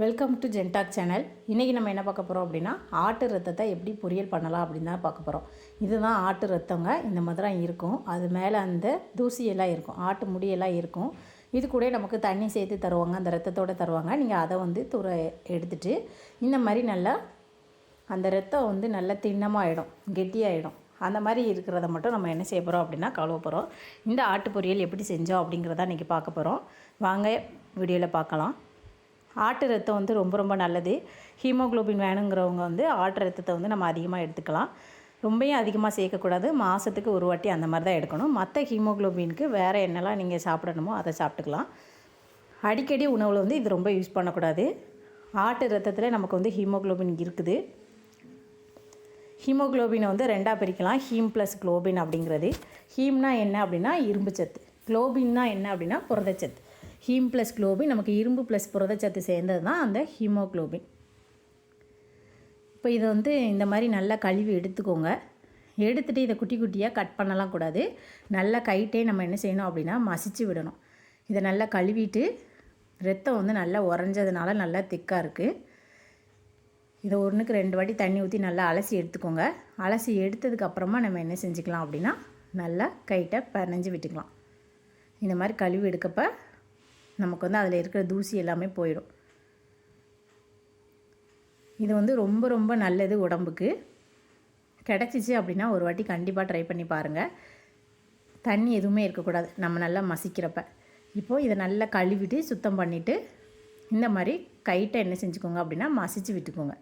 Welcome to ஜென்டாக் channel இன்றைக்கி நம்ம என்ன பார்க்க போகிறோம் அப்படின்னா ஆட்டு ரத்தத்தை எப்படி பொரியல் பண்ணலாம் அப்படின்னு தான் பார்க்க போகிறோம் இதுதான் ஆட்டு ரத்தங்க. இந்த மாதிரி தான் இருக்கும். அது மேலே அந்த தூசியெல்லாம் இருக்கும். ஆட்டு முடியெல்லாம் இருக்கும். இது கூட நமக்கு தண்ணி சேர்த்து தருவாங்க. அந்த ரத்தத்தோடு தருவாங்க. நீங்கள் அதை வந்து துற எடுத்துட்டு இந்த மாதிரி நல்லா அந்த ரத்தம் வந்து நல்லா திண்ணமாகிடும் கெட்டியாகிடும் அந்த மாதிரி இருக்கிறத மட்டும் நம்ம என்ன செய்ய போகிறோம் அப்படின்னா கழுவ போகிறோம் இந்த ஆட்டு பொரியல் எப்படி செஞ்சோம் அப்படிங்கிறத இன்றைக்கி பார்க்க போகிறோம் வாங்க வீடியோவில் பார்க்கலாம். ஆட்டு ரத்தம் வந்து ரொம்ப ரொம்ப நல்லது. ஹீமோகுளோபின் வேணுங்கிறவங்க வந்து ஆட்டு ரத்தத்தை வந்து நம்ம அதிகமாக எடுத்துக்கலாம். ரொம்பையும் அதிகமாக சேர்க்கக்கூடாது. மாதத்துக்கு ஒரு வாட்டி அந்த மாதிரி தான் எடுக்கணும். மற்ற ஹீமோகுளோபினுக்கு வேறு என்னெல்லாம் நீங்கள் சாப்பிடணுமோ அதை சாப்பிட்டுக்கலாம். அடிக்கடி உணவில் வந்து இது ரொம்ப யூஸ் பண்ணக்கூடாது. ஆட்டு ரத்தத்தில் நமக்கு வந்து ஹீமோகுளோபின் இருக்குது. ஹீமோக்ளோபினை வந்து ரெண்டாக பிரிக்கலாம். ஹீம் ப்ளஸ் குளோபின் அப்படிங்கிறது. ஹீம்னா என்ன அப்படின்னா இரும்பு சத்து குளோபின்னா என்ன அப்படின்னா புரதச்சத்து. ஹீம் ப்ளஸ் குளோபின் நமக்கு இரும்பு ப்ளஸ் புரதச்சத்து சேர்ந்தது தான் அந்த ஹீமோகுளோபின். இப்போ இதை வந்து இந்த மாதிரி நல்லா கழுவி எடுத்துக்கோங்க. எடுத்துகிட்டு இதை குட்டி குட்டியாக கட் பண்ணலாம் கூடாது. நல்லா கைட்டே நம்ம என்ன செய்யணும் அப்படின்னா மசிச்சு விடணும். இதை நல்லா கழுவிட்டு ரத்தம் வந்து நல்லா உறைஞ்சதுனால நல்லா திக்காக இருக்குது இதை ஒன்றுக்கு ரெண்டு வாட்டி தண்ணி ஊற்றி நல்லா அலசி எடுத்துக்கோங்க. அலசி எடுத்ததுக்கப்புறமா நம்ம என்ன செஞ்சுக்கலாம் அப்படின்னா நல்லா கைட்டை பனைஞ்சு விட்டுக்கலாம். இந்த மாதிரி கழுவி எடுக்கப்போ நமக்கு வந்து அதில் இருக்கிற தூசி எல்லாமே போயிடும். இது வந்து ரொம்ப ரொம்ப நல்லது உடம்புக்கு. கிடச்சிச்சு அப்படின்னா ஒரு வாட்டி கண்டிப்பாக ட்ரை பண்ணி பாருங்கள் தண்ணி எதுவுமே இருக்கக்கூடாது. நம்ம நல்லா மசிக்கிறப்ப. இப்போது இதை நல்லா கழுவிட்டு சுத்தம் பண்ணிவிட்டு இந்த மாதிரி கைட்டை என்ன செஞ்சுக்கோங்க அப்படின்னா மசிச்சு விட்டுக்கோங்க.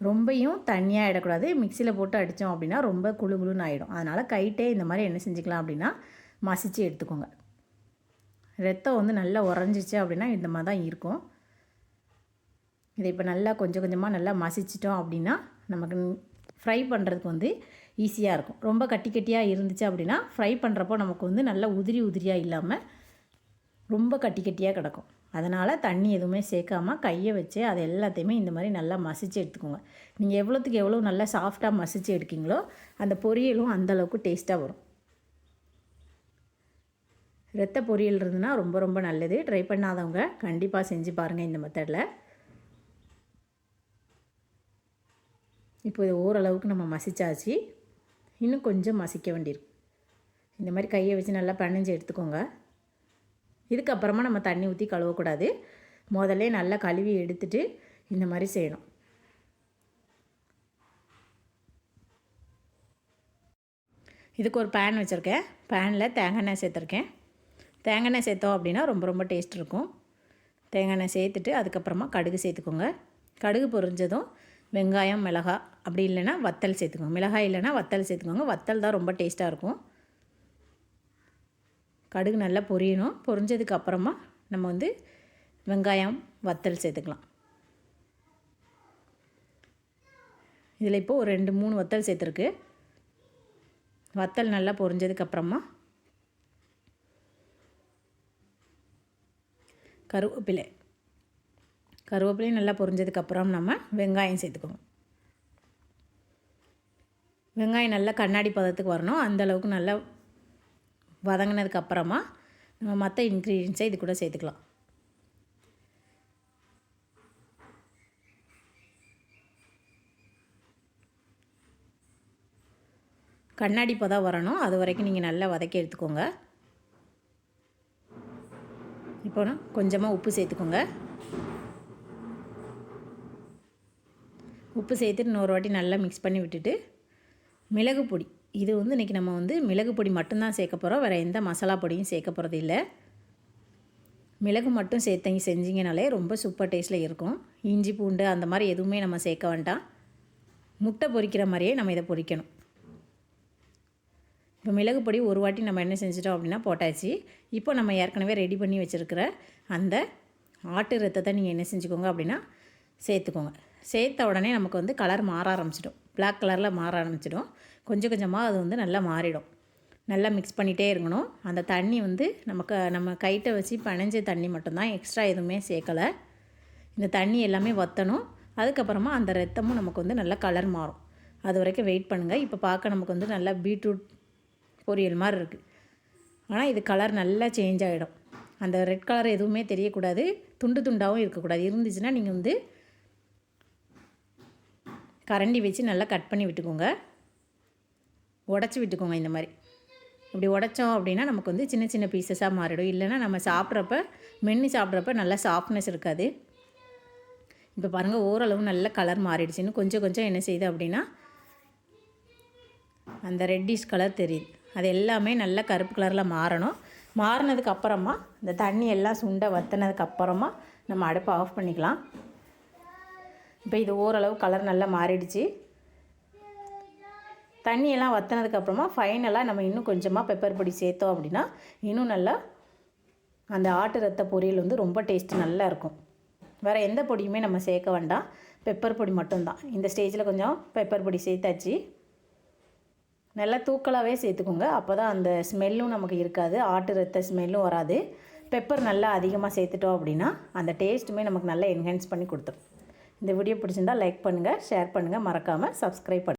ரொம்பையும் தண்ணியாக ஆகிடக்கூடாது மிக்சியில் போட்டு அடித்தோம் அப்படின்னா ரொம்ப குழு குழுன்னு ஆகிடும் அதனால் கைட்டே இந்த மாதிரி என்ன செஞ்சுக்கலாம் அப்படின்னா மசிச்சு எடுத்துக்கோங்க. ரத்தம் வந்து நல்லா உறைஞ்சிச்சு அப்படின்னா இந்த மாதிரி தான் இருக்கும். இதை இப்போ நல்லா கொஞ்சம் கொஞ்சமாக நல்லா மசிச்சிட்டோம் அப்படின்னா நமக்கு ஃப்ரை பண்ணுறதுக்கு வந்து ஈஸியாக இருக்கும். ரொம்ப கட்டி கட்டியாக இருந்துச்சு அப்படின்னா ஃப்ரை பண்ணுறப்போ நமக்கு வந்து நல்லா உதிரி உதிரியாக இல்லாமல் ரொம்ப கட்டி கட்டியாக கிடக்கும். அதனால் தண்ணி எதுவுமே சேர்க்காம கையை வச்சு அதை எல்லாத்தையுமே இந்த மாதிரி நல்லா மசித்து எடுத்துக்கோங்க. நீங்கள் எவ்வளோத்துக்கு எவ்வளோ நல்லா சாஃப்டாக மசித்து எடுக்கீங்களோ அந்த பொரியலும் அந்தளவுக்கு டேஸ்ட்டாக வரும். ரத்த பொரியல் இருந்ததுன்னா ரொம்ப ரொம்ப நல்லது. ட்ரை பண்ணாதவங்க கண்டிப்பாக செஞ்சு பாருங்கள் இந்த மெத்தடில் இப்போ இது ஓரளவுக்கு நம்ம மசிச்சாச்சு. இன்னும் கொஞ்சம் மசிக்க வேண்டியிருக்கு. இந்த மாதிரி கையை வச்சு நல்லா பனைஞ்சு எடுத்துக்கோங்க. இதுக்கப்புறமா நம்ம தண்ணி ஊற்றி கழுவக்கூடாது. முதல்ல நல்லா கழுவி எடுத்துட்டு இந்த மாதிரி செய்யணும். இதுக்கு ஒரு பேன் வச்சுருக்கேன். பேனில் தேங்காய் எண்ணெய் சேர்த்துருக்கேன். தேங்காய் எண்ணெய் சேர்த்தோம் அப்படின்னா ரொம்ப ரொம்ப டேஸ்ட் இருக்கும். தேங்காய் எண்ணெய் சேர்த்துட்டு அதுக்கப்புறமா கடுகு சேர்த்துக்கோங்க. கடுகு பொரிஞ்சதும் வெங்காயம் மிளகா அப்படி இல்லைன்னா வத்தல் சேர்த்துக்கோங்க. மிளகாய் இல்லைன்னா வத்தல் சேர்த்துக்கோங்க. வத்தல் தான் ரொம்ப டேஸ்ட்டாக இருக்கும். கடுகு நல்லா பொரியணும். பொரிஞ்சதுக்கு அப்புறமா நம்ம வந்து வெங்காயம் வத்தல் சேர்த்துக்கலாம். இதில் இப்போது ஒரு ரெண்டு மூணு வத்தல் சேர்த்துருக்கு. வத்தல் நல்லா பொரிஞ்சதுக்கப்புறமா கருவேப்பிலை. கருவேப்பிலையும் நல்லா பொரிஞ்சதுக்கப்புறம் நம்ம வெங்காயம் சேர்த்துக்கோங்க வெங்காயம் நல்லா கண்ணாடி பதத்துக்கு வரணும். அந்தளவுக்கு நல்லா வதங்கினதுக்கப்புறமா நம்ம மற்ற இன்க்ரீடியன்ஸை இது கூட சேர்த்துக்கலாம். கண்ணாடி பதம் வரணும். அது வரைக்கும் நீங்கள் நல்லா வதக்கி எடுத்துக்கோங்க. இப்போ கொஞ்சமாக உப்பு சேர்த்துக்கோங்க. உப்பு சேர்த்துட்டு இன்னொரு வாட்டி நல்லா மிக்ஸ் பண்ணி விட்டுட்டு மிளகு பொடி. இது வந்து இன்றைக்கி நம்ம வந்து மிளகு பொடி மட்டும்தான் சேர்க்க போகிறோம் வேறு எந்த மசாலா பொடியும் சேர்க்க போகிறது இல்லை. மிளகு மட்டும் சேர்த்தங்க செஞ்சிங்கனாலே ரொம்ப சூப்பர் டேஸ்ட்டில் இருக்கும். இஞ்சி பூண்டு அந்த மாதிரி எதுவுமே நம்ம சேர்க்க வேண்டாம். முட்டை பொரிக்கிற மாதிரியே நம்ம இதை பொரிக்கணும். இப்போ மிளகு பொடி ஒரு வாட்டி நம்ம என்ன செஞ்சிட்டோம் அப்படின்னா போட்டாச்சு. இப்போ நம்ம ஏற்கனவே ரெடி பண்ணி வச்சுருக்கிற அந்த ஆட்டு ரத்தத்தை நீங்கள் என்ன செஞ்சுக்கோங்க அப்படின்னா சேர்த்துக்கோங்க. சேர்த்த உடனே நமக்கு வந்து கலர் மாற ஆரம்பிச்சிடும். பிளாக் கலரில் மாற ஆரம்பிச்சிடும். கொஞ்சம் கொஞ்சமாக அது வந்து நல்லா மாறிடும். நல்லா மிக்ஸ் பண்ணிகிட்டே இருக்கணும். அந்த தண்ணி வந்து நமக்கு நம்ம கைட்டை வச்சு பனைஞ்ச தண்ணி மட்டும்தான் எக்ஸ்ட்ரா எதுவுமே சேர்க்கலை. இந்த தண்ணி எல்லாமே வற்றணும் அதுக்கப்புறமா அந்த ரத்தமும் நமக்கு வந்து நல்லா கலர் மாறும். அது வரைக்கும் வெயிட் பண்ணுங்கள் இப்போ பார்க்க நமக்கு வந்து நல்லா பீட்ரூட் பொரியல் மாதிரி இருக்குது ஆனால் இது கலர் நல்லா சேஞ்ச் ஆகிடும் அந்த ரெட் கலர் எதுவுமே தெரியக்கூடாது. துண்டு துண்டாகவும் இருக்கக்கூடாது. இருந்துச்சுன்னா நீங்கள் வந்து கரண்டி வச்சு நல்லா கட் பண்ணி விட்டுக்கோங்க. உடச்சி விட்டுக்கோங்க இந்த மாதிரி. இப்படி உடைச்சோம் அப்படின்னா நமக்கு வந்து சின்ன சின்ன பீசஸாக மாறிடும். இல்லைன்னா நம்ம சாப்பிட்றப்ப மென்று சாப்பிட்றப்ப நல்லா சாஃப்ட்னஸ் இருக்காது. இப்போ பாருங்கள் ஓரளவு நல்ல கலர் மாறிடுச்சுன்னு கொஞ்சம் கொஞ்சம் என்ன செய்யுது அப்படின்னா அந்த ரெட்டிஷ் கலர் தெரியுது. அது எல்லாமே நல்லா கருப்பு கலரில் மாறணும். மாறினதுக்கு அப்புறமா இந்த தண்ணி எல்லாம் சுண்டை வத்தினதுக்கு அப்புறமா நம்ம அடுப்பை ஆஃப் பண்ணிக்கலாம். இப்போ இது ஓரளவு கலர் நல்லா மாறிடுச்சு. தண்ணியெல்லாம் வற்றினதுக்கப்புறமா ஃபைனலாக நம்ம இன்னும் கொஞ்சமாக பெப்பர் பொடி சேர்த்தோம் அப்படின்னா இன்னும் நல்லா அந்த ஆட்டு ரத்த பொரியல் வந்து ரொம்ப டேஸ்ட் நல்லா இருக்கும். வேறு எந்த பொடியுமே நம்ம சேர்க்க வேண்டாம். பெப்பர் பொடி மட்டும்தான். இந்த ஸ்டேஜில் கொஞ்சம் பெப்பர் பொடி சேர்த்தாச்சு. நல்லா தூக்கலாகவே சேர்த்துக்கோங்க. அப்போ தான் அந்த ஸ்மெல்லும் நமக்கு இருக்காது. ஆட்டு ரத்த ஸ்மெல்லும் வராது. பெப்பர் நல்லா அதிகமாக சேர்த்துட்டோம் அப்படின்னா அந்த டேஸ்ட்டுமே நமக்கு நல்லா என்ஹான்ஸ் பண்ணி கொடுத்துரும். இந்த வீடியோ பிடிச்சிருந்தா லைக் பண்ணுங்கள் ஷேர் பண்ணுங்கள் மறக்காமல் சப்ஸ்கிரைப் பண்ணுங்கள்